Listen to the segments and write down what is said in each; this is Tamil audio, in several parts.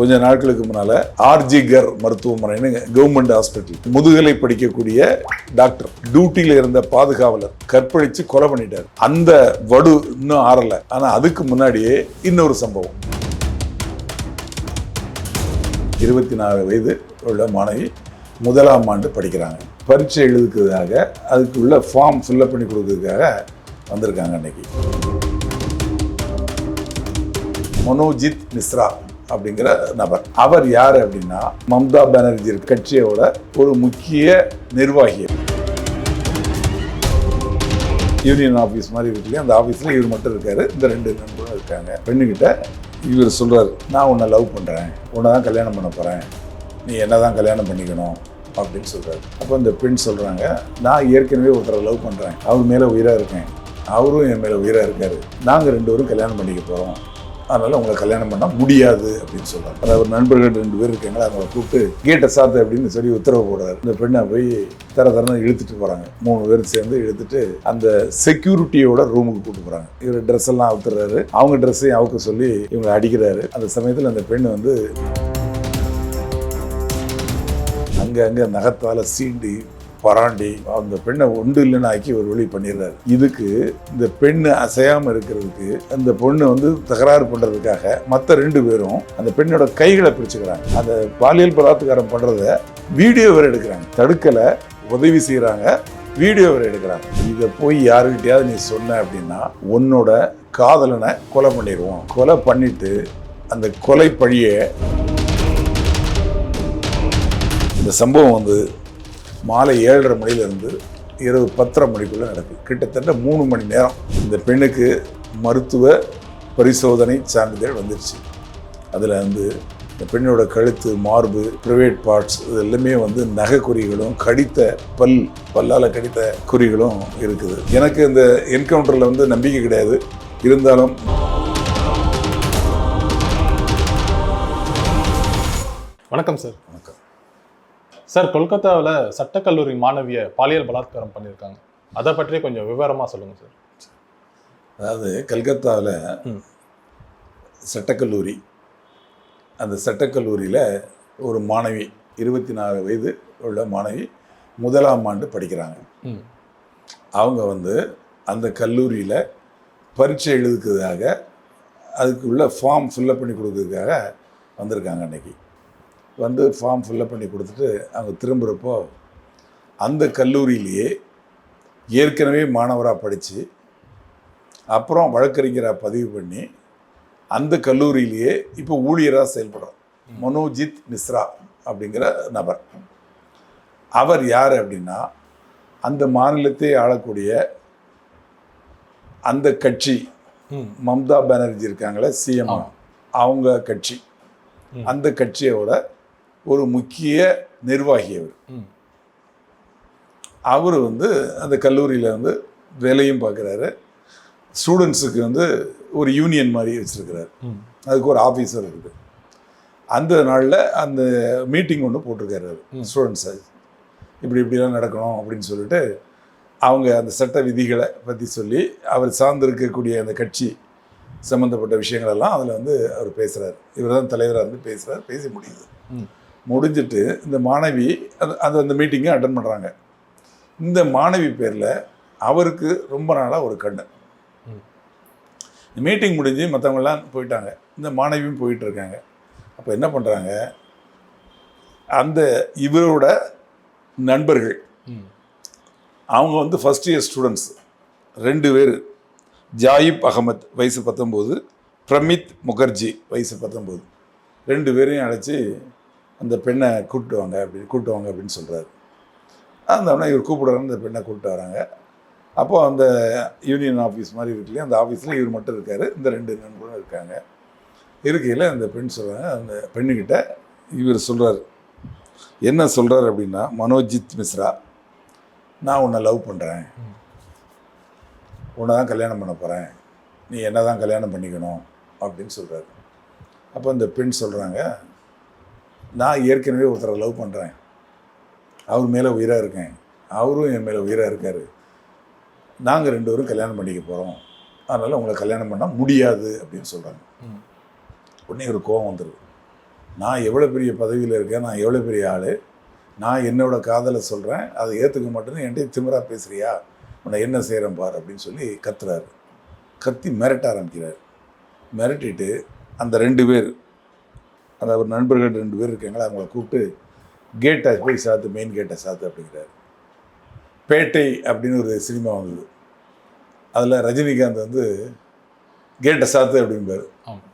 கொஞ்ச நாட்களுக்கு முன்னால ஆர்ஜிகர் மருத்துவமனைன்னு கவர்மெண்ட் ஹாஸ்பிட்டல் முதுகலை படிக்கக்கூடிய டாக்டர் டியூட்டியில இருந்த பாதுகாவலர் கற்பழிச்சு கொலை பண்ணிட்டார். அந்த வடு இன்னும் ஆறல. ஆனா அதுக்கு முன்னாடியே இன்னொரு சம்பவம். இருபத்தி நாலு வயது உள்ள மாணவி முதலாம் ஆண்டு படிக்கிறாங்க. பரீட்சை எழுதுக்கிறதுக்காக அதுக்கு உள்ள ஃபார்ம் ஃபில்லப் பண்ணி கொடுக்கறதுக்காக வந்திருக்காங்க அன்னைக்கு. மனோஜித் மிஸ்ரா. அப்படிங்கிற நபர். அவர் யார் அப்படின்னா மம்தா பானர்ஜி கட்சியோட ஒரு முக்கிய நிர்வாகி. யூனியன் ஆஃபீஸ் மாதிரி இருக்கு அந்த ஆஃபீஸில் இவர் மட்டும் இருக்காரு. இந்த ரெண்டு நண்பரும் இருக்காங்க. பெண்ணுக்கிட்ட இவர் சொல்கிறார் நான் உன்னை லவ் பண்ணுறேன் உன்னை தான் கல்யாணம் பண்ண போகிறேன் நீ என்ன தான் கல்யாணம் பண்ணிக்கணும். அப்படின்னு சொல்கிறார் அப்போ இந்த பெண் சொல்கிறாங்க நான் ஏற்கனவே ஒருத்தரை லவ் பண்ணுறேன் அவர் மேலே உயிராக இருக்கேன். அவரும் என் மேலே உயிராக இருக்காரு. நாங்கள் ரெண்டு பேரும் கல்யாணம் பண்ணிக்க போகிறோம் அதனால் உங்களை கல்யாணம் பண்ண முடியாது அப்படின்னு சொல்றாரு. அதாவது நண்பர்கள் ரெண்டு பேர் இருக்காங்களா அவங்கள கூப்பிட்டு கேட்டை சாத்து அப்படின்னு சொல்லி உத்தரவு போடுறாரு. இந்த பெண்ணை போய் தர தரன்னு இழுத்துட்டு போகிறாங்க மூணு பேரும் சேர்ந்து இழுத்துட்டு அந்த செக்யூரிட்டியோட ரூமுக்கு கூப்பிட்டு போகிறாங்க இவர் ட்ரெஸ் எல்லாம் அவுத்துறாரு. அவங்க ட்ரெஸ்ஸையும் அவுக்க சொல்லி இவங்களை அடிக்கிறாரு. அந்த சமயத்தில் அந்த பெண் வந்து அங்கே அங்கே நகத்தால் சீண்டி பராண்டி அந்த பெண்ணை ஒன்று இல்லைன்னு ஆக்கி ஒரு வழி பண்ணிடுறாரு. இதுக்கு இந்த பெண்ணு அசையாமல் இருக்கிறதுக்கு அந்த பொண்ணு வந்து தகராறு பண்ணுறதுக்காக மற்ற ரெண்டு பேரும் அந்த பெண்ணோட கைகளை பிடிச்சிக்கிறாங்க அந்த பாலியல் பலாத்காரம் பண்ணுறத வீடியோ வேற எடுக்கிறாங்க. தடுக்கலை உதவி செய்கிறாங்க வீடியோ வேற எடுக்கிறாங்க. இதை போய் யாருக்கிட்டையாவது நீ சொன்ன அப்படின்னா உன்னோட காதலனை கொலை பண்ணிடுவோம். கொலை பண்ணிட்டு அந்த கொலை பழியை இந்த சம்பவம் வந்து மாலை ஏழரை மணிலேருந்து இரவு பத்தரை மணிக்குள்ளே நடக்குது கிட்டத்தட்ட மூணு மணி நேரம் இந்த பெண்ணுக்கு மருத்துவ பரிசோதனை சான்றிதழ் வந்துருச்சு. அதில் வந்து இந்த பெண்ணோட கழுத்து மார்பு ப்ரைவேட் பார்ட்ஸ் இது எல்லாமே வந்து நகை குறிகளும் கடித்த பல் பல்லால் கடித்த குறிகளும் இருக்குது. எனக்கு இந்த என்கவுண்டரில் வந்து நம்பிக்கை கிடையாது. இருந்தாலும் வணக்கம் சார். வணக்கம். சார் கொல்கத்தாவில் சட்டக்கல்லூரி மாணவியை பாலியல் பலாத்காரம் பண்ணியிருக்காங்க. அதை பற்றி கொஞ்சம் விவரமாக சொல்லுங்க சார். அதாவது கல்கத்தாவில். சட்டக்கல்லூரி அந்த சட்டக்கல்லூரியில் ஒரு மாணவி இருபத்தி நாலு வயது உள்ள மாணவி முதலாம் ஆண்டு படிக்கிறாங்க. அவங்க வந்து அந்த கல்லூரியில் பரீட்சை எழுதுக்கிறதுக்காக அதுக்கு உள்ள ஃபார்ம் ஃபில்அப் பண்ணி கொடுக்கறதுக்காக வந்திருக்காங்க அன்னைக்கு. வந்து ஃபார்ம் ஃபில்அப் பண்ணி கொடுத்துட்டு அவங்க திரும்புகிறப்போ அந்த கல்லூரியிலேயே ஏற்கனவே மாணவராக படித்து அப்புறம் வழக்கறிஞராக பதிவு பண்ணி அந்த கல்லூரியிலேயே இப்போ ஊழியராக செயல்படுறோம். மனோஜித் மிஸ்ரா அப்படிங்கிற நபர். அவர் யார் அப்படின்னா அந்த மாநிலத்தை ஆளக்கூடிய அந்த கட்சி மம்தா பானர்ஜி இருக்காங்களே சிஎம். அவங்க கட்சி. அந்த கட்சியோட ஒரு முக்கிய நிர்வாகி அவர் அவர் வந்து அந்த கல்லூரியில் வந்து வேலையும் பார்க்குறாரு ஸ்டூடெண்ட்ஸுக்கு வந்து ஒரு யூனியன் மாதிரி வச்சுருக்கிறாரு. அதுக்கு ஒரு ஆஃபீஸர் இருக்குது அந்த நாளில் அந்த மீட்டிங் ஒன்று போட்டிருக்காரு. ஸ்டூடெண்ட்ஸை இப்படி இப்படிலாம் நடக்கணும் அப்படின்னு சொல்லிட்டு அவங்க அந்த சட்ட விதிகளை பற்றி சொல்லி அவர் சார்ந்திருக்கக்கூடிய அந்த கட்சி சம்மந்தப்பட்ட விஷயங்கள் எல்லாம் அதில் வந்து அவர் பேசுகிறார் இவர் தான் தலைவராக இருந்து பேசுகிறார் பேசி முடியுது. ம். முடிஞ்சிட்டு இந்த மாணவி அது அது அந்த மீட்டிங்கை அட்டன் பண்ணுறாங்க இந்த மாணவி பேரில் அவருக்கு ரொம்ப நாளாக ஒரு கண்ணு. ம். மீட்டிங் முடிஞ்சு மற்றவங்கெல்லாம் போயிட்டாங்க. இந்த மாணவியும் போயிட்டு இருக்காங்க. அப்போ என்ன பண்ணுறாங்க அந்த இவரோட நண்பர்கள். அவங்க வந்து ஃபஸ்ட் இயர் ஸ்டூடெண்ட்ஸ் ரெண்டு பேர். ஜாயிப் அகமத் வயசு பத்தொம்போது. பிரமித் முகர்ஜி வயசு பத்தொம்போது. ரெண்டு பேரையும் அழைச்சி அந்த பெண்ணை கூப்பிட்டு வாங்க அப்படி கூப்பிட்டு வாங்க அப்படின்னு சொல்கிறாரு அந்த உடனே இவர் கூப்பிடுறாரு அந்த பெண்ணை கூப்பிட்டு வராங்க. அப்போது அந்த யூனியன் ஆஃபீஸ் மாதிரி இருக்கு அந்த ஆஃபீஸில் இவர் மட்டும் இருக்கார். இந்த ரெண்டு நண்பரும் இருக்காங்க. இருக்கையில் அந்த பெண் சொல்கிறாங்க அந்த பெண்ணுக்கிட்ட இவர் சொல்கிறார் என்ன சொல்கிறார் அப்படின்னா மனோஜித் மிஸ்ரா நான் உன்னை லவ் பண்ணுறேன் உன்னை தான் கல்யாணம் பண்ண போகிறேன் நீ என்ன தான் கல்யாணம் பண்ணிக்கணும்? அப்படின்னு சொல்கிறாரு அப்போ இந்த பெண் சொல்கிறாங்க நான் ஏற்கனவே ஒருத்தரை லவ் பண்ணுறேன் அவர் மேலே உயிராக இருக்கேன். அவரும் என் மேலே உயிராக இருக்கார். நாங்கள் ரெண்டு பேரும் கல்யாணம் பண்ணிக்க போகிறோம் அதனால் உங்களை கல்யாணம் பண்ண முடியாது அப்படின்னு சொல்கிறாங்க ம். உடனே ஒரு கோவம் வந்துடுது நான் எவ்வளோ பெரிய பதவியில் இருக்கேன் நான் எவ்வளோ பெரிய ஆள் நான் என்னோட காதலை சொல்கிறேன் அதை ஏற்றுக்க மாட்டேன்னு என்கிட்ட திமிரா பேசுறியா? உன்னை என்ன செய்கிறேன் பார் அப்படின்னு சொல்லி கத்துறாரு. கத்தி மிரட்ட ஆரம்பிக்கிறார். மிரட்டிட்டு அந்த ரெண்டு பேர் அந்த ஒரு நண்பர்கள் ரெண்டு பேர் இருக்காங்களா அவங்கள கூப்பிட்டு கேட்டை போய் சாத்து மெயின் கேட்டை சாத்து அப்படிங்கிறாரு. பேட்டை அப்படின்னு ஒரு சினிமா வந்தது. அதில் ரஜினிகாந்த் வந்து கேட்டை சாத்து அப்படிம்பாரு.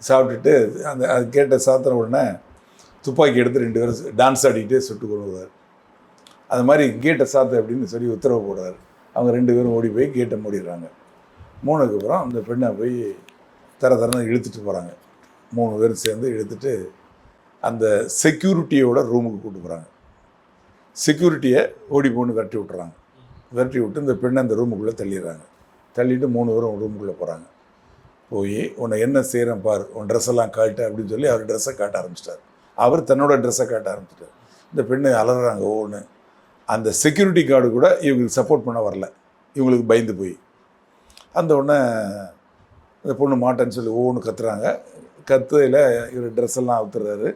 சாப்பிட்டுட்டு அந்த அது கேட்டை சாத்துன உடனே துப்பாக்கி எடுத்து ரெண்டு பேரும் டான்ஸ் ஆடிக்கிட்டே சுட்டு கொண்டு வருவார். அது மாதிரி கேட்டை சாத்து அப்படின்னு சொல்லி உத்தரவு போடுறாரு. அவங்க ரெண்டு பேரும் ஓடி போய் கேட்டை மூடிடுறாங்க. மூணுக்கு அப்புறம் அந்த பெண்ணை போய் தர தரன்னு இழுத்துட்டு போகிறாங்க மூணு பேரும் சேர்ந்து இழுத்துட்டு அந்த செக்யூரிட்டியோட ரூமுக்கு கூட்டு போகிறாங்க செக்யூரிட்டியை ஓடி போன்னு விரட்டி விட்டுறாங்க. விரட்டி விட்டு இந்த பெண்ணை அந்த ரூமுக்குள்ளே தள்ளிடுறாங்க. தள்ளிட்டு மூணு பேரும் ரூமுக்குள்ளே போகிறாங்க போய் உன்னை என்ன செய்கிறேன் பார் உன் ட்ரெஸ் எல்லாம் காட்டு அப்படின்னு சொல்லி அவர் ட்ரெஸ்ஸை காட்ட ஆரம்பிச்சிட்டார். அவர் தன்னோட ட்ரெஸ்ஸை காட்ட ஆரம்பிச்சிட்டார். இந்த பெண்ணு அலறாங்க ஓன்னு. அந்த செக்யூரிட்டி கார்டு கூட இவங்களுக்கு சப்போர்ட் பண்ண வரல. இவங்களுக்கு பயந்து போய். அந்த உடனே இந்த பொண்ணு மாட்டேன்னு சொல்லி ஒவ்வொன்று கத்துறாங்க. கத்தையில் இவர் ட்ரெஸ் எல்லாம் அவுத்துறாரு.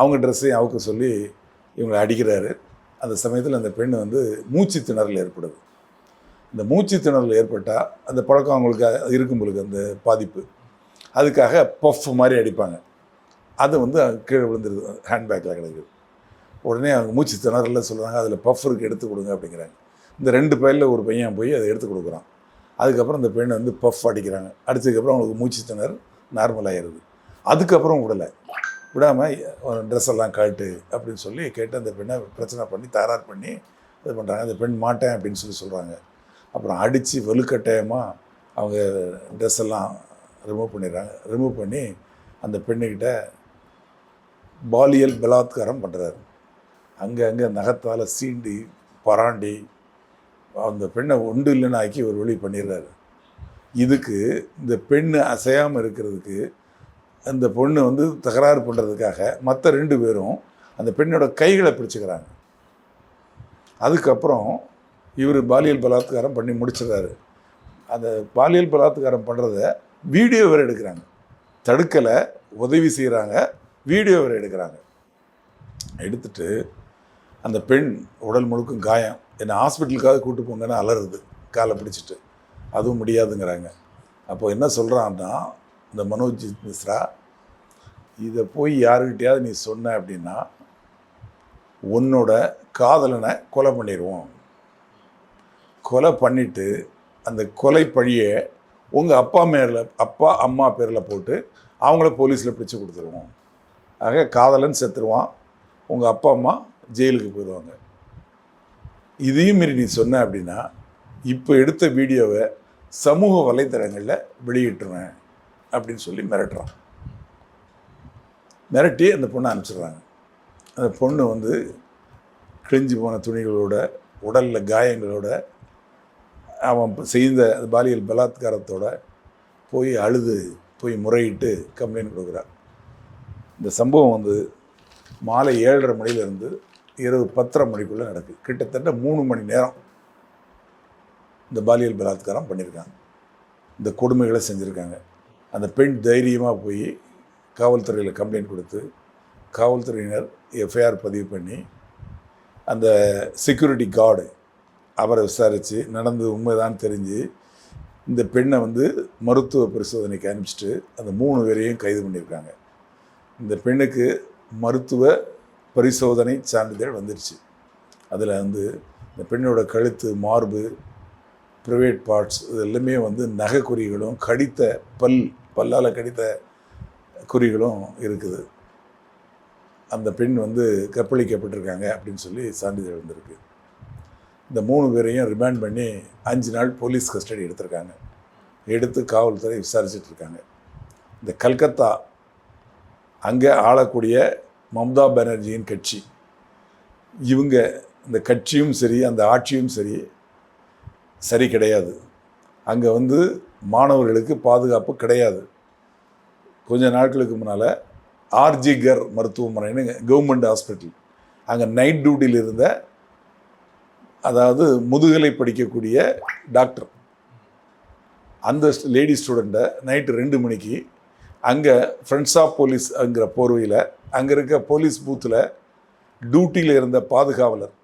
அவங்க ட்ரெஸ்ஸையும் அவுக்க சொல்லி இவங்களை அடிக்கிறாரு. அந்த சமயத்தில் அந்த பெண் வந்து மூச்சு திணறல் ஏற்படுது. இந்த மூச்சு திணறல் ஏற்பட்டால் அந்த பழக்கம் அவங்களுக்கு இருக்கும் பொழுது அந்த பாதிப்பு. அதுக்காக பஃப் மாதிரி அடிப்பாங்க. அது வந்து கீழே விழுந்துருது ஹேண்ட்பேக்கில் கிடக்குது. உடனே அவங்க மூச்சு திணறல சொல்கிறாங்க அதில் பஃப் இருக்குது எடுத்து கொடுங்க அப்படிங்கிறாங்க. இந்த ரெண்டு பையனில் ஒரு பையன் போய் அதை எடுத்து கொடுக்குறான். அதுக்கப்புறம் இந்த பெண்ணை வந்து பஃப் அடிக்கிறாங்க. அடித்ததுக்கப்புறம் அவங்களுக்கு மூச்சு திணறல் நார்மல் ஆயிடுது அதுக்கப்புறம் விடலை. விடாமல் ட்ரெஸ் எல்லாம் காட்டு அப்படின்னு சொல்லி கேட்டு அந்த பெண்ணை பிரச்சனை பண்ணி தகராறு பண்ணி இது பண்ணுறாங்க அந்த பெண் மாட்டேன் அப்படின்னு சொல்லி சொல்கிறாங்க அப்புறம் அடித்து வலுக்கட்டாயமாக அவங்க ட்ரெஸ் எல்லாம் ரிமூவ் பண்ணிடுறாங்க. ரிமூவ் பண்ணி அந்த பெண்ணுக்கிட்ட பாலியல் பலாத்காரம் பண்ணுறாரு அங்கே அங்கே நகத்தால் சீண்டி பராண்டி அந்த பெண்ணை ஒன்று இல்லைன்னு ஆக்கி ஒரு வழி பண்ணிடுறாரு. இதுக்கு இந்த பெண்ணு அசையாமல் இருக்கிறதுக்கு அந்த பொண்ணு வந்து தகராறு பண்ணுறதுக்காக மற்ற ரெண்டு பேரும் அந்த பெண்ணோட கைகளை பிடிச்சிக்கிறாங்க. அதுக்கப்புறம் இவர் பாலியல் பலாத்காரம் பண்ணி முடிச்சிடுறாரு. அந்த பாலியல் பலாத்காரம் பண்ணுறத வீடியோ வேறு எடுக்கிறாங்க. தடுக்கலை உதவி செய்கிறாங்க வீடியோ வேறு எடுக்கிறாங்க. எடுத்துட்டு அந்த பெண் உடல் முழுக்கும் காயம். என்னை ஹாஸ்பிட்டலுக்காக கூட்டு போங்கன்னு அலறுது. காலை பிடிச்சிட்டு. அதுவும் முடியாதுங்கிறாங்க. அப்போ என்ன சொல்கிறான்னா இந்த மனோஜித் மிஸ்ரா இதை போய் யாருக்கிட்டையாவது நீ சொன்ன அப்படின்னா உன்னோட காதலனை கொலை பண்ணிடுவோம் கொலை பண்ணிவிட்டு அந்த கொலை பழியை உங்கள் அப்பா மேரில் அப்பா அம்மா பேரில் போட்டு அவங்கள போலீஸில் பிடிச்சு கொடுத்துருவோம். ஆக காதலன் செத்துருவான் உங்கள் அப்பா அம்மா ஜெயிலுக்கு போயிடுவாங்க இதையும் மீறி நீ சொன்ன அப்படின்னா இப்போ எடுத்த வீடியோவை சமூக வலைத்தளங்களில் வெளியிட்டுருவேன். அப்படின்னு சொல்லி மிரட்டுறான். மிரட்டி அந்த பொண்ணை அனுப்பிச்சிடுறாங்க. அந்த பொண்ணு வந்து கிழிஞ்சு போன துணிகளோட உடலில் காயங்களோட அவன் செய்த அந்த பாலியல் பலாத்காரத்தோட போய் அழுது போய் முறையிட்டு கம்ப்ளைண்ட் கொடுக்குறான் இந்த சம்பவம் வந்து மாலை ஏழரை மணிலேருந்து இரவு பத்தரை மணிக்குள்ளே நடக்குது கிட்டத்தட்ட மூணு மணி நேரம் இந்த பாலியல் பலாத்காரம் பண்ணியிருக்காங்க. இந்த கொடுமைகளை செஞ்சுருக்காங்க. அந்த பெண் தைரியமாக போய் காவல்துறையில் கம்ப்ளைண்ட் கொடுத்து காவல்துறையினர் எஃப்ஐஆர் பதிவு பண்ணி அந்த செக்யூரிட்டி கார்டு அவரை விசாரித்து நடந்தது உண்மைதான் தெரிஞ்சு இந்த பெண்ணை வந்து மருத்துவ பரிசோதனைக்கு அனுப்பிச்சிட்டு அந்த மூணு பேரையும் கைது பண்ணியிருக்காங்க. இந்த பெண்ணுக்கு மருத்துவ பரிசோதனை சான்றிதழ் வந்துருச்சு. அதில் வந்து இந்த பெண்ணோட கழுத்து மார்பு ப்ரைவேட் பார்ட்ஸ் இது எல்லாமே வந்து நகைக்குறிகளும் கடித்த பல் பல்லால் கடித்த குறிகளும் இருக்குது. அந்த பெண் வந்து கற்பழிக்கப்பட்டிருக்காங்க அப்படின்னு சொல்லி சான்றிதழ் வந்திருக்கு. இந்த மூணு பேரையும் ரிமாண்ட் பண்ணி அஞ்சு நாள் போலீஸ் கஸ்டடி எடுத்திருக்காங்க. எடுத்து காவல்துறை விசாரிச்சுட்டு இருக்காங்க இந்த கல்கத்தா அங்கே ஆளக்கூடிய மம்தா பானர்ஜியின் கட்சி. இவங்க இந்த கட்சியும் சரி அந்த ஆட்சியும் சரி சரி கிடையாது. அங்கே வந்து மாணவர்களுக்கு பாதுகாப்பு கிடையாது. கொஞ்ச நாட்களுக்கு முன்னால் ஆர்ஜிகர் மருத்துவமனைன்னு கவர்மெண்ட் ஹாஸ்பிட்டல். அங்கே நைட் டியூட்டியில் இருந்த அதாவது முதுகலை படிக்கக்கூடிய டாக்டர். அந்த லேடி ஸ்டூடெண்ட்டை நைட்டு ரெண்டு மணிக்கு அங்கே ஃப்ரெண்ட்ஸ் ஆஃப் போலீஸ்ங்கிற போர்வையில் அங்கே இருக்க போலீஸ் பூத்தில் டியூட்டியில் இருந்த பாதுகாவலர்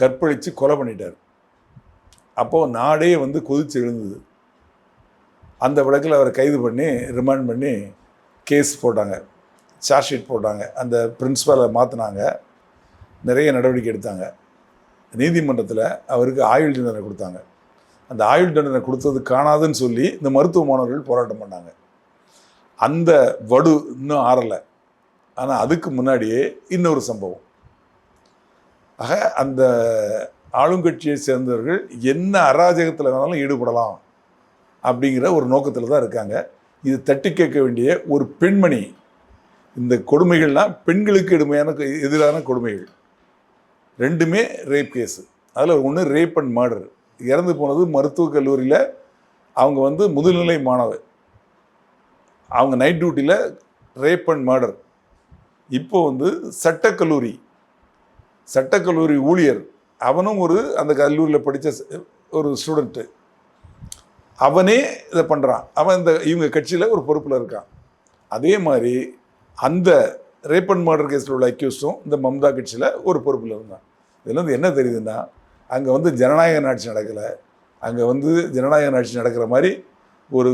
கற்பழித்து கொலை பண்ணிட்டார். அப்போது நாடே வந்து கொதிச்சு எழுந்தது. அந்த வழக்கில் அவரை கைது பண்ணி ரிமாண்ட் பண்ணி கேஸ் போட்டாங்க. சார்ஜ் ஷீட் போட்டாங்க. அந்த பிரின்ஸிபலை மாற்றினாங்க நிறைய நடவடிக்கை எடுத்தாங்க. நீதிமன்றத்தில் அவருக்கு ஆயுள் தண்டனை கொடுத்தாங்க. அந்த ஆயுள் தண்டனை கொடுத்தது காணாதுன்னு சொல்லி இந்த மருத்துவ மாணவர்கள் போராட்டம் பண்ணாங்க. அந்த வடு இன்னும் ஆறலை. ஆனால் அதுக்கு முன்னாடியே இன்னொரு சம்பவம். ஆக அந்த ஆளுங்கட்சியை சேர்ந்தவர்கள் என்ன அராஜகத்தில் வேணாலும் ஈடுபடலாம். அப்படிங்கிற ஒரு நோக்கத்தில் தான் இருக்காங்க. இது தட்டி கேட்க வேண்டிய ஒரு பெண்மணி. இந்த கொடுமைகள்லாம் பெண்களுக்கு எடுமையான எதிரான கொடுமைகள். ரெண்டுமே ரேப் கேஸு அதில் ஒன்று ரேப் அண்ட் மர்டர் இறந்து போனது மருத்துவக் கல்லூரியில் அவங்க வந்து முதுநிலை மாணவர். அவங்க நைட் டியூட்டியில் ரேப் அண்ட் மர்டர் இப்போ வந்து சட்டக்கல்லூரி சட்டக்கல்லூரி ஊழியர். அவனும் ஒரு அந்த கல்லூரியில் படித்த ஒரு ஸ்டூடெண்ட்டு அவனே இதை பண்ணுறான் அவன் இந்த இவங்க கட்சியில் ஒரு பொறுப்பில் இருக்கான். அதே மாதிரி அந்த ரேப் அண்ட் மர்டர் கேஸில் உள்ள அக்யூஸும் இந்த மம்தா கட்சியில் ஒரு பொறுப்பில் இருந்தான். இதில் வந்து என்ன தெரியுதுன்னா அங்கே வந்து ஜனநாயக ஆட்சி நடக்கலை. அங்கே வந்து ஜனநாயக ஆட்சி நடக்கிற மாதிரி ஒரு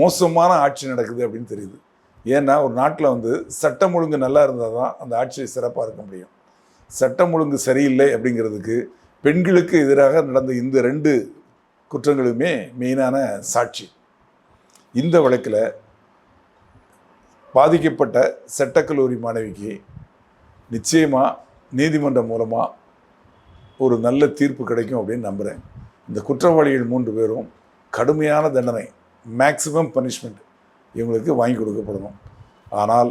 மோசமான ஆட்சி நடக்குது அப்படின்னு தெரியுது. ஏன்னா ஒரு நாட்டில் வந்து சட்டம் ஒழுங்கு நல்லா இருந்தால் தான் அந்த ஆட்சியை சிறப்பாக இருக்க முடியும். சட்டம் ஒழுங்கு சரியில்லை அப்படிங்கிறதுக்கு பெண்களுக்கு எதிராக நடந்த இந்த ரெண்டு குற்றங்களுமே மெயினான சாட்சி. இந்த வழக்கில் பாதிக்கப்பட்ட சட்டக்கல்லூரி மாணவிக்கு நிச்சயமாக நீதிமன்றம் மூலமாக ஒரு நல்ல தீர்ப்பு கிடைக்கும் அப்படின்னு நம்புகிறேன் இந்த குற்றவாளிகள் மூன்று பேரும் கடுமையான தண்டனை மேக்ஸிமம் பனிஷ்மெண்ட் இவங்களுக்கு வாங்கி கொடுக்கப்படணும். ஆனால்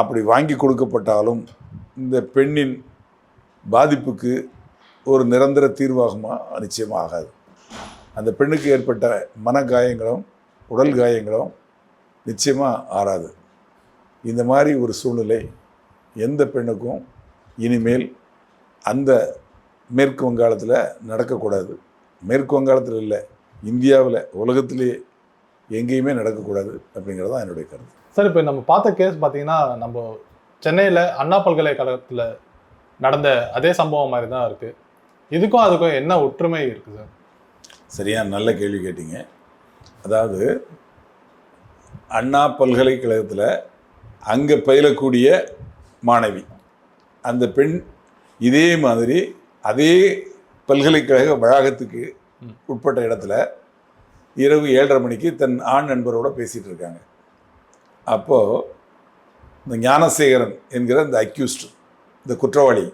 அப்படி வாங்கி கொடுக்கப்பட்டாலும் இந்த பெண்ணின் பாதிப்புக்கு ஒரு நிரந்தர தீர்வாகுமா? நிச்சயமாக ஆகாது. அந்த பெண்ணுக்கு ஏற்பட்ட மன காயங்களும் உடல் காயங்களும் நிச்சயமாக ஆறாது. இந்த மாதிரி ஒரு சூழ்நிலை எந்த பெண்ணுக்கும் இனிமேல் அந்த மேற்கு வங்காளத்தில் நடக்கக்கூடாது. மேற்கு வங்காளத்தில் இல்லை இந்தியாவில் உலகத்திலேயே எங்கேயுமே நடக்கக்கூடாது அப்படிங்கிறது தான் என்னுடைய கருத்து. சார் இப்போ நம்ம பார்த்த கேஸ் பார்த்தீங்கன்னா நம்ம சென்னையில் அண்ணா பல்கலைக்கழகத்தில் நடந்த அதே சம்பவம் மாதிரி தான் இருக்குது இதுக்கும் அதுக்கும் என்ன ஒற்றுமை இருக்குது சார்? சரியா? நல்ல கேள்வி கேட்டீங்க. அதாவது அண்ணா பல்கலைக்கழகத்தில் அங்கே பயிலக்கூடிய மாணவி அந்த பெண் இதே மாதிரி அதே பல்கலைக்கழக வளாகத்துக்கு. உட்பட்ட இடத்துல இரவு ஏழரை மணிக்கு தன் ஆண் நண்பரோட பேசிகிட்டு இருக்காங்க. அப்போது இந்த ஞானசேகரன் என்கிற இந்த அக்யூஸ்ட் இந்த குற்றவாளி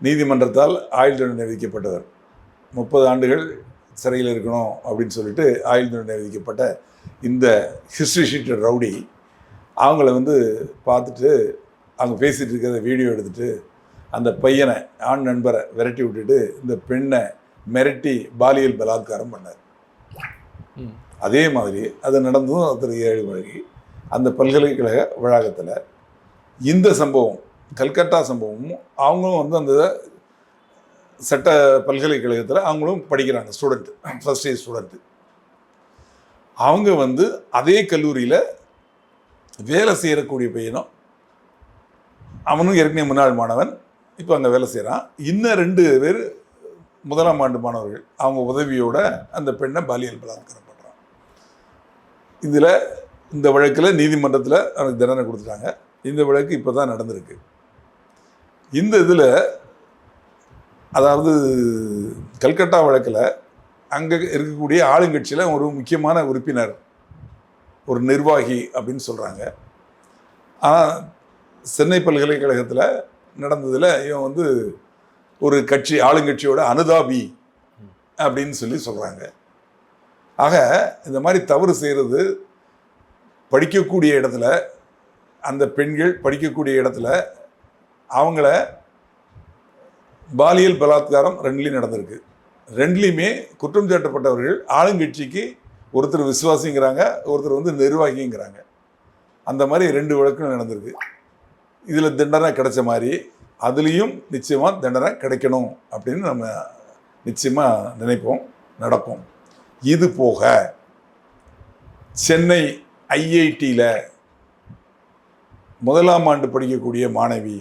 நீதிமன்றத்தால் ஆயுள் தண்டனை விதிக்கப்பட்டவர் முப்பது ஆண்டுகள் சிறையில் இருக்கணும் அப்படின்னு சொல்லிட்டு ஆயுள் தண்டனை விதிக்கப்பட்ட இந்த ஹிஸ்ட்ரி ஷீட்டட் ரவுடி அவங்கள வந்து பார்த்துட்டு அவங்க பேசிகிட்டு இருக்கிறத வீடியோ எடுத்துட்டு அந்த பையனை ஆண் நண்பரை விரட்டி விட்டுட்டு இந்த பெண்ணை மிரட்டி பாலியல் பலாத்காரம் பண்ணார். அதே மாதிரி அது நடந்ததும் திரு ஏழு மணிக்கு அந்த பல்கலைக்கழக வளாகத்தில் இந்த சம்பவம் கல்கத்தா சம்பவமும் அவங்களும் வந்து அந்த சட்ட பல்கலைக்கழகத்தில் அவங்களும் படிக்கிறாங்க ஸ்டூடெண்ட் ஃபஸ்ட் இயர் ஸ்டூடெண்ட்டு அவங்க வந்து அதே கல்லூரியில் வேலை செய்யக்கூடிய பையனும் அவனும் ஏற்கனவே முன்னாள் மாணவன் இப்போ அங்கே வேலை செய்கிறான் இன்னும் ரெண்டு பேர் முதலாம் ஆண்டு மாணவர்கள். அவங்க உதவியோட அந்த பெண்ணை பாலியல் பலாத்காரம் பண்ணுறான் இதில் இந்த வழக்கில் நீதிமன்றத்தில் அவனுக்கு தண்டனை கொடுத்துட்டாங்க. இந்த வழக்கு இப்போ தான் நடந்திருக்கு. இந்த இதில் அதாவது கல்கட்டா வழக்கில் அங்கே இருக்கக்கூடிய ஆளுங்கட்சியில் ஒரு முக்கியமான உறுப்பினர் ஒரு நிர்வாகி அப்படின்னு சொல்கிறாங்க. ஆனால் சென்னை பல்கலைக்கழகத்தில் நடந்ததில் இவன் வந்து ஒரு கட்சி ஆளுங்கட்சியோட அனுதாபி அப்படின்னு சொல்லி சொல்கிறாங்க. ஆக இந்த மாதிரி தவறு செய்கிறது படிக்கக்கூடிய இடத்துல அந்த பெண்கள் படிக்கக்கூடிய இடத்துல அவங்கள பாலியல் பலாத்காரம் ரெண்டுலேயும் நடந்திருக்கு. ரெண்டுலேயுமே குற்றம் சாட்டப்பட்டவர்கள் ஆளுங்கட்சிக்கு ஒருத்தர் விசுவாசிங்கிறாங்க ஒருத்தர் வந்து நிர்வாகிங்கிறாங்க. அந்த மாதிரி ரெண்டு வழக்கும் நடந்திருக்கு. இதில் தண்டனை கிடைச்ச மாதிரி அதுலேயும் நிச்சயமாக தண்டனை கிடைக்கணும் அப்படின்னு நம்ம நிச்சயமாக நினைப்போம் நடக்கும் இது போக சென்னை ஐஐடியில் முதலாம் ஆண்டு படிக்கக்கூடிய மாணவி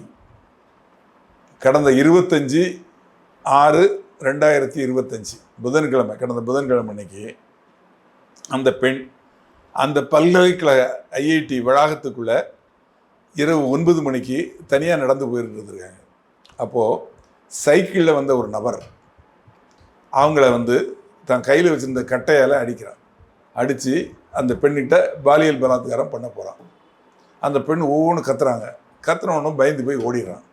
கடந்த இருபத்தஞ்சி ஆறு ரெண்டாயிரத்தி இருபத்தஞ்சி புதன்கிழமை கடந்த புதன்கிழமை அன்னைக்கு அந்த பெண் அந்த பல்கலைக்கழக ஐஐடி வளாகத்துக்குள்ளே இரவு ஒன்பது மணிக்கு தனியாக நடந்து போயிட்டு இருந்திருக்காங்க. அப்போது சைக்கிளில் வந்த ஒரு நபர் அவங்கள வந்து தன் கையில் வச்சுருந்த கட்டையால் அடிக்கிறான். அடித்து அந்த பெண்ணிட்ட பாலியல் பலாத்காரம் பண்ண போகிறான் அந்த பெண் ஒவ்வொன்றும் கத்துறாங்க. கத்துறவனும் பயந்து போய் ஓடிடுறான்.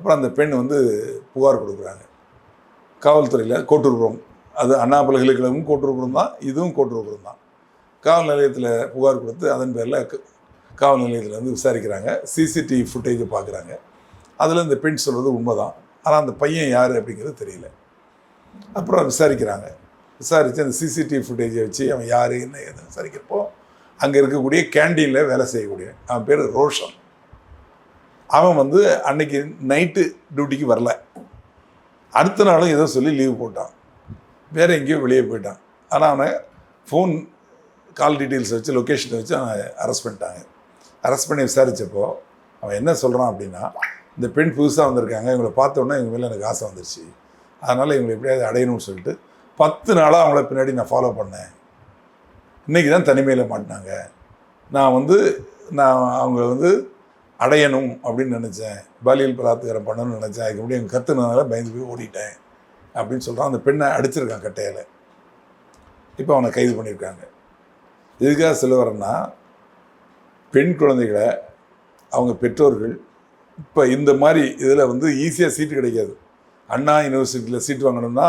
அப்புறம் அந்த பெண் வந்து புகார் கொடுக்குறாங்க. காவல்துறையில் கோட்டூர்புரம் அது அண்ணா பல்கலைக்கழகமும் கோட்டூர்புரம் தான் இதுவும் கோட்டூர்புரம் தான். காவல் நிலையத்தில் புகார் கொடுத்து அதன் பேரில் காவல் நிலையத்தில் வந்து விசாரிக்கிறாங்க. சிசிடிவி ஃபுட்டேஜை பார்க்குறாங்க அதில் இந்த பெண் சொல்கிறது உண்மை தான் ஆனால் அந்த பையன் யார் அப்படிங்கிறது தெரியல. அப்புறம் விசாரிக்கிறாங்க. விசாரித்து அந்த சிசிடிவி ஃபுட்டேஜை வச்சு அவன் யார் என்ன ஏதுன்னு விசாரிக்கிறப்போ அங்கே இருக்கக்கூடிய கேண்டீனில் வேலை செய்யக்கூடிய அவன் பேர் ரோஷன். அவன் வந்து அன்னைக்கு நைட்டு டியூட்டிக்கு வரல. அடுத்த நாளும் ஏதோ சொல்லி லீவ் போட்டான். வேறு எங்கேயோ வெளியே போயிட்டான். ஆனால் அவனை ஃபோன் கால் டீட்டெயில்ஸ் வச்சு லொக்கேஷனை வச்சு அவனை அரெஸ்ட் பண்ணிட்டாங்க. அரெஸ்ட் பண்ணி விசாரித்தப்போ அவன் என்ன சொல்கிறான் அப்படின்னா இந்த பெண் புதுசாக வந்திருக்காங்க. இவங்களை பார்த்தோன்னா இவங்க மேலே எனக்கு ஆசை வந்துருச்சு. அதனால் இவங்களை எப்படியாவது அடையணும்னு சொல்லிட்டு பத்து நாளாக அவங்கள பின்னாடி நான் ஃபாலோ பண்ணேன். இன்றைக்கி தான் தனிமையில் மாட்டினாங்க. நான் வந்து நான் அவங்க வந்து அடையணும் அப்படின்னு நினச்சேன். பாலியல் பலாத்காரம் பண்ணணும்னு நினச்சேன். அதுக்கு முன்னாடி எங்கள் கத்துனதுனால பயந்து போய் ஓடிட்டேன். அப்படின்னு சொல்கிறான் அந்த பெண்ணை அடிச்சிருக்கான் கட்டையில். இப்போ அவனை கைது பண்ணியிருக்காங்க எதுக்காக சொல்ல வரேன்னா பெண் குழந்தைகளை அவங்க பெற்றோர்கள் இப்போ இந்த மாதிரி இதில் வந்து ஈஸியாக சீட்டு கிடைக்காது. அண்ணா யூனிவர்சிட்டியில் சீட் வாங்கணும்னா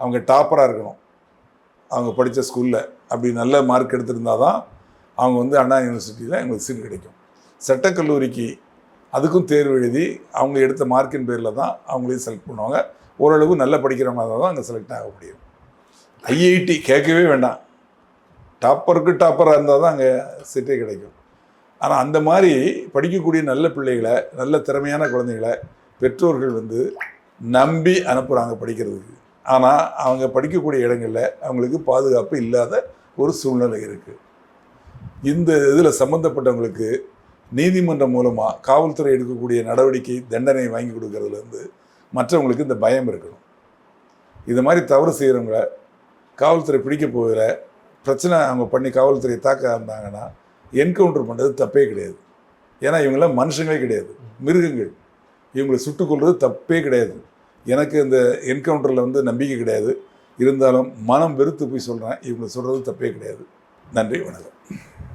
அவங்க டாப்பராக இருக்கணும். அவங்க படித்த ஸ்கூலில் அப்படி நல்ல மார்க் எடுத்திருந்தா தான் அவங்க வந்து அண்ணா யூனிவர்சிட்டியில் எங்களுக்கு சீட் கிடைக்கும். சட்டக்கல்லூரிக்கு அதுக்கும் தேர்வு எழுதி அவங்க எடுத்த மார்க்கின் பேரில் தான் அவங்களையும் செலக்ட் பண்ணுவாங்க. ஓரளவு நல்லா படிக்கிறவங்க தான் அங்கே செலக்ட் ஆக முடியும். ஐஐடி கேட்கவே வேண்டாம். டாப்பருக்கு டாப்பராக இருந்தால் தான் அங்கே சீட்டே கிடைக்கும். ஆனால் அந்த மாதிரி படிக்கக்கூடிய நல்ல பிள்ளைகளை நல்ல திறமையான குழந்தைகளை பெற்றோர்கள் வந்து நம்பி அனுப்புகிறாங்க படிக்கிறதுக்கு. ஆனால் அவங்க படிக்கக்கூடிய இடங்களில் அவங்களுக்கு பாதுகாப்பு இல்லாத ஒரு சூழ்நிலை இருக்குது இந்த இதில் சம்மந்தப்பட்டவங்களுக்கு நீதிமன்றம் மூலமாக காவல்துறை எடுக்கக்கூடிய நடவடிக்கை தண்டனை வாங்கி கொடுக்கறதுலேருந்து மற்றவங்களுக்கு இந்த பயம் இருக்கணும். இது மாதிரி தவறு செய்கிறவங்கள காவல்துறை பிடிக்க போகிற பிரச்சனை அவங்க பண்ணி காவல்துறையை தாக்க இருந்தாங்கன்னா என்கவுண்டர் பண்ணுறது தப்பே கிடையாது. ஏன்னா இவங்களாம் மனுஷங்களே கிடையாது. மிருகங்கள். இவங்களை சுட்டுக்கொள்வது தப்பே கிடையாது. எனக்கு இந்த என்கவுண்டரில் வந்து நம்பிக்கை கிடையாது. இருந்தாலும் மனம் வெறுத்து போய் சொல்கிறேன் இவங்களை சொல்கிறது தப்பே கிடையாது. நன்றி வணக்கம்.